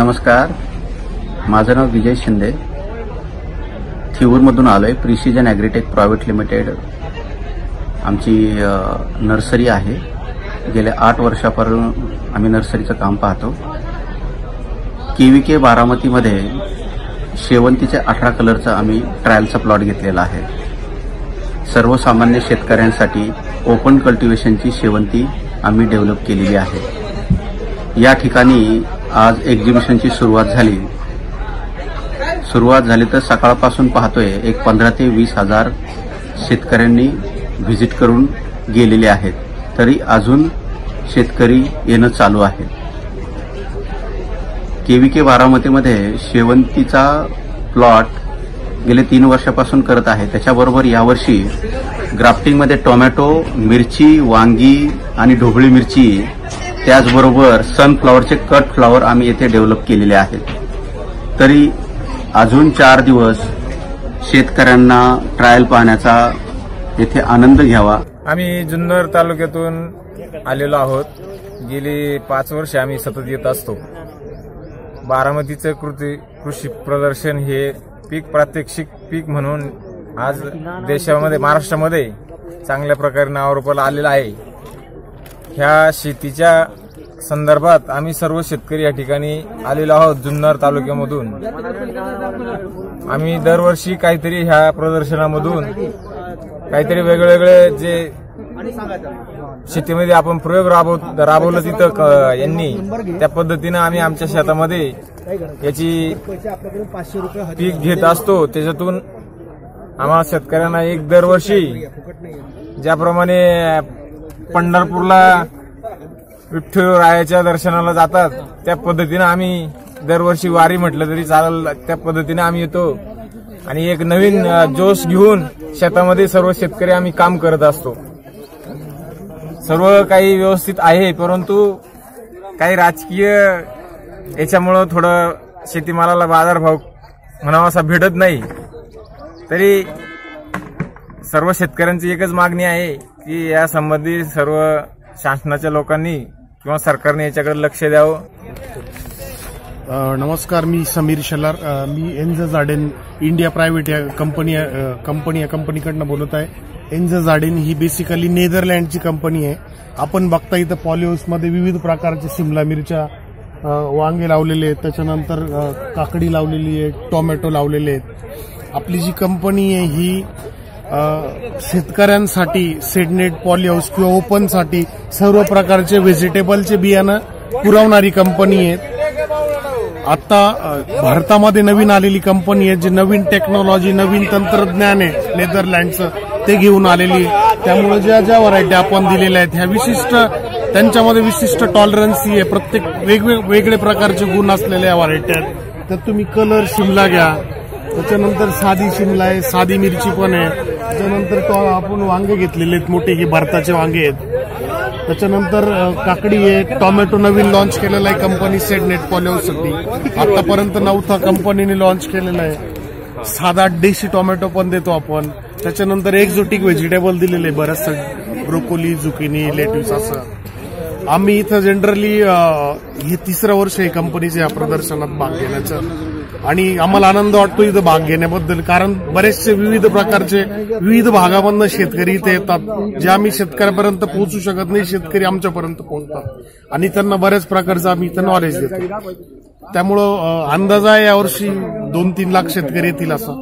नमस्कार. माझं नाव विजय शिंदे. थिऊरमधून आलो आहे प्रिसिजन ॲग्रीटेक प्रायव्हेट लिमिटेड. आमची नर्सरी आहे. गेल्या आठ वर्षापासून आम्ही नर्सरीचं काम पाहतो. के व्ही के बारामतीमध्ये शेवंतीच्या अठरा कलरचा आम्ही ट्रायलचा प्लॉट घेतलेला आहे. सर्वसामान्य शेतकऱ्यांसाठी ओपन कल्टिवेशनची शेवंती आम्ही डेव्हलप केलेली आहे. या ठिकाणी आज एक्झिबिशनची सुरुवात झाली. सुरुवात झाली तर सकाळपासून पाहतोय एक पंधरा ते वीस हजार शेतकऱ्यांनी व्हिजिट करून गेलेले आहेत. तरी अजून शेतकरी येणं चालू आहे. केव्हीके बारामतीमध्ये शेवंतीचा प्लॉट गेले तीन वर्षापासून करत आहे. त्याच्याबरोबर यावर्षी ग्राफ्टिंगमध्ये टोमॅटो मिरची वांगी आणि ढोबळी मिरची त्याचबरोबर सनफ्लॉवरचे कट फ्लॉवर आम्ही येथे डेव्हलप केलेले आहेत. तरी अजून चार दिवस शेतकऱ्यांना ट्रायल पाहण्याचा येथे आनंद घ्यावा. आम्ही जुन्नर तालुक्यातून आलेलो आहोत. गेली पाच वर्ष आम्ही सतत येत असतो. बारामतीचं कृती कृषी प्रदर्शन हे पीक प्रात्यक्षिक पीक म्हणून आज देशामध्ये महाराष्ट्रामध्ये चांगल्या प्रकारे नावारूपाला आलेलं आहे. ह्या शेतीच्या संदर्भात आम्ही सर्व शेतकरी या ठिकाणी आलेलो आहोत जुन्नर तालुक्यामधून. आम्ही दरवर्षी काहीतरी ह्या प्रदर्शनामधून काहीतरी वेगवेगळे जे शेतीमध्ये आपण प्रयोग राबव राबवलं तिथं क- यांनी त्या पद्धतीनं आम्ही आमच्या शेतामध्ये याची पीक घेत असतो. त्याच्यातून आम्हाला शेतकऱ्यांना एक दरवर्षी ज्याप्रमाणे पंढरपूरला विठ्ठल रायाच्या दर्शनाला जातात. त्या पद्धतीनं आम्ही दरवर्षी वारी म्हटलं तरी चालेल. त्या पद्धतीने आम्ही येतो. आणि एक नवीन जोश घेऊन शेतामध्ये सर्व शेतकरी आम्ही काम करत असतो. सर्व काही व्यवस्थित आहे परंतु काही राजकीय याच्यामुळं थोडं शेतीमालाला बाजारभाव म्हणावा असा भेटत नाही. तरी सर्व शेतकऱ्यांची एकच मागणी आहे की या संबंधी सर्व शासनाच्या लोकांनी किंवा सरकारने याच्याकडे लक्ष द्यावं? नमस्कार मी समीर शेलार. मी एनझ जाडेन इंडिया प्रायव्हेट या कंपनी कंपनी या कंपनीकडनं बोलत आहे. एनझ जाडेन ही बेसिकली नेदरलँडची कंपनी आहे. आपण बघता इथं पॉलिहाऊसमध्ये विविध प्रकारच्या शिमला मिरच्या वांगे लावलेले आहेत. त्याच्यानंतर काकडी लावलेली आहे टोमॅटो लावलेले आहेत. आपली जी कंपनी आहे ही शेतकऱ्यांसाठी सेडनेट पॉलिहाऊस किंवा ओपनसाठी सर्व प्रकारचे व्हेजिटेबलचे बियाणं पुरवणारी कंपनी आहे आता भारतामध्ये नवीन आलेली कंपनी आहे जी नवीन टेक्नॉलॉजी नवीन तंत्रज्ञान आहे नेदरलँडचं ते घेऊन आलेली आहे. त्यामुळे ज्या ज्या व्हरायटी आपण दिलेल्या आहेत ह्या विशिष्ट त्यांच्यामध्ये विशिष्ट टॉलरन्सी आहे. प्रत्येक वेगवेगळे वेगळे प्रकारचे गुण असलेल्या व्हरायटी आहेत. तर तुम्ही कलर शिमला घ्या. त्याच्यानंतर साधी शिमला आहे साधी मिरची पण आहे. त्याच्यानंतर तो आपण वांगे घेतलेले आहेत मोठे हे भारताचे वांगे आहेत. त्याच्यानंतर काकडी आहे टोमॅटो नवीन लॉन्च केलेला आहे कंपनी सेट नेट पॉलिओसाठी आतापर्यंत नव्हता कंपनीने लॉन्च केलेला आहे. साधा देशी टोमॅटो पण देतो आपण. त्याच्यानंतर एक्झोटिक व्हेजिटेबल दिलेले बरंचसं. ब्रोकोली झुकिनी लेट्यूस असं. आम्ही इथं जनरली हे तिसरं वर्ष आहे कंपनीच्या या प्रदर्शनात भाग घेण्याचं. आणि आम्हाला आनंद वाटतो इथं भाग घेण्याबद्दल कारण बरेचसे विविध प्रकारचे विविध भागामधनं शेतकरी इथे येतात जे आम्ही शेतकऱ्यापर्यंत पोहोचू शकत नाही शेतकरी आमच्यापर्यंत पोहोचतात. आणि त्यांना बऱ्याच प्रकारचं आम्ही इथं नॉलेज देतो. त्यामुळं अंदाज आहे यावर्षी दोन तीन लाख शेतकरी येतील असं.